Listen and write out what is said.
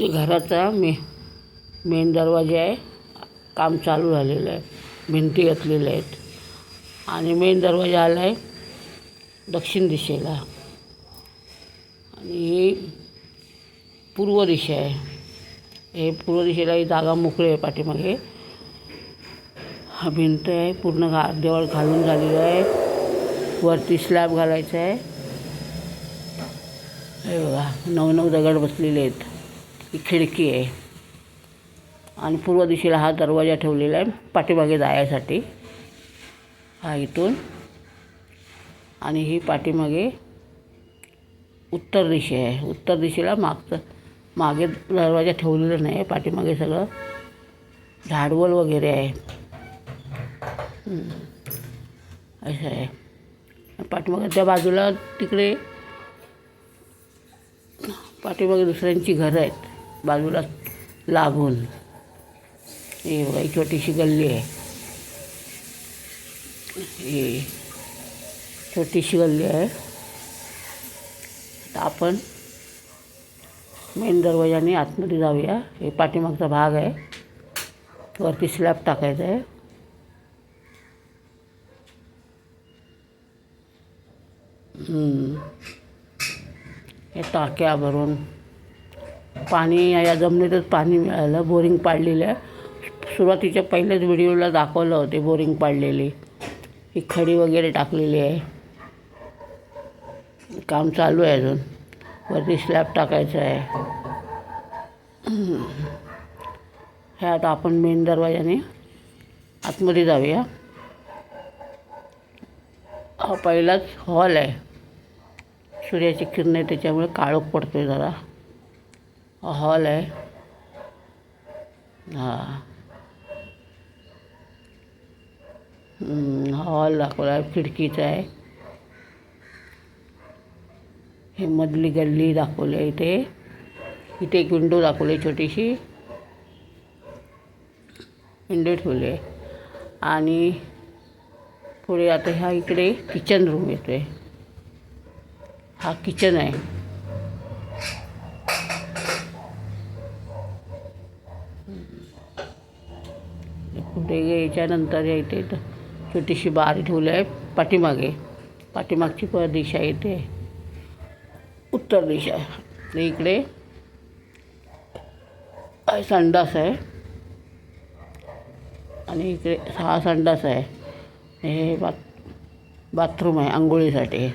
ते घराचा मे मेन दरवाजा आहे. काम चालू झालेलं आहे. भिंती घातलेल्या आहेत. आणि मेन दरवाजा आला आहे दक्षिण दिशेला. आणि ही पूर्व दिशा आहे. हे पूर्व दिशेला ही जागा मोकळी आहे पाठीमागे. हा भिंत आहे. पूर्ण घा देवळ घालून झालेलं आहे. वरती स्लॅब घालायचा आहे. हे बघा नऊ नऊ दगड बसलेले आहेत. ही खिडकी आहे. आणि पूर्व दिशेला हा दरवाजा ठेवलेला आहे पाठीमागे जायसाठी हा इथून. आणि ही पाठीमागे उत्तर दिशे आहे. उत्तर दिशेला मागचं मागे दरवाजा ठेवलेला नाही आहे पाठीमागे सगळं झाडवल वगैरे आहे. असं आहे. पाठीमागे त्या बाजूला तिकडे पाठीमागे दुसऱ्यांची घरं आहेत. बाजूला लागून हे बघा ही छोटीशी गल्ली आहे. ही छोटीशी गल्ली आहे. आता आपण मेन दरवाजाने आतमध्ये जाऊया. हे पाठीमागचा भाग आहे. वरती स्लॅब टाकायचा आहे. हे टाक्या भरून पाणी या जमिनीतच पाणी मिळालं बोरिंग पाडलेलं. आहे सुरुवातीच्या पहिल्याच व्हिडिओला दाखवलं होते बोरिंग पाडलेली. ही खडी वगैरे टाकलेली आहे. काम चालू आहे अजून. वरती स्लॅब टाकायचं आहे. हे आता आपण मेन दरवाजाने आतमध्ये जाऊया. हा पहिलाच हॉल आहे. सूर्याची किरण आहे त्याच्यामुळे काळोख पडतो आहे जरा. हॉल आहे हां हा हॉल दाखवला आहे. खिडकीचा आहे हे मधली गल्ली दाखवली आहे इथे. इथे एक विंडो दाखवली आहे छोटीशी. विंडो ठेवली आहे. आणि पुढे आता ह्या इकडे किचन रूम येतो आहे हा किचन आहे. ते याच्यानंतर येते इथे छोटीशी बारी ठेवली आहे पाठीमागे. पाठीमागची प दिशा येते उत्तर दिशा. आहे इकडे संडास आहे. आणि इकडे सहा संडास आहे. हे बाथ बाथरूम आहे आंघोळीसाठी.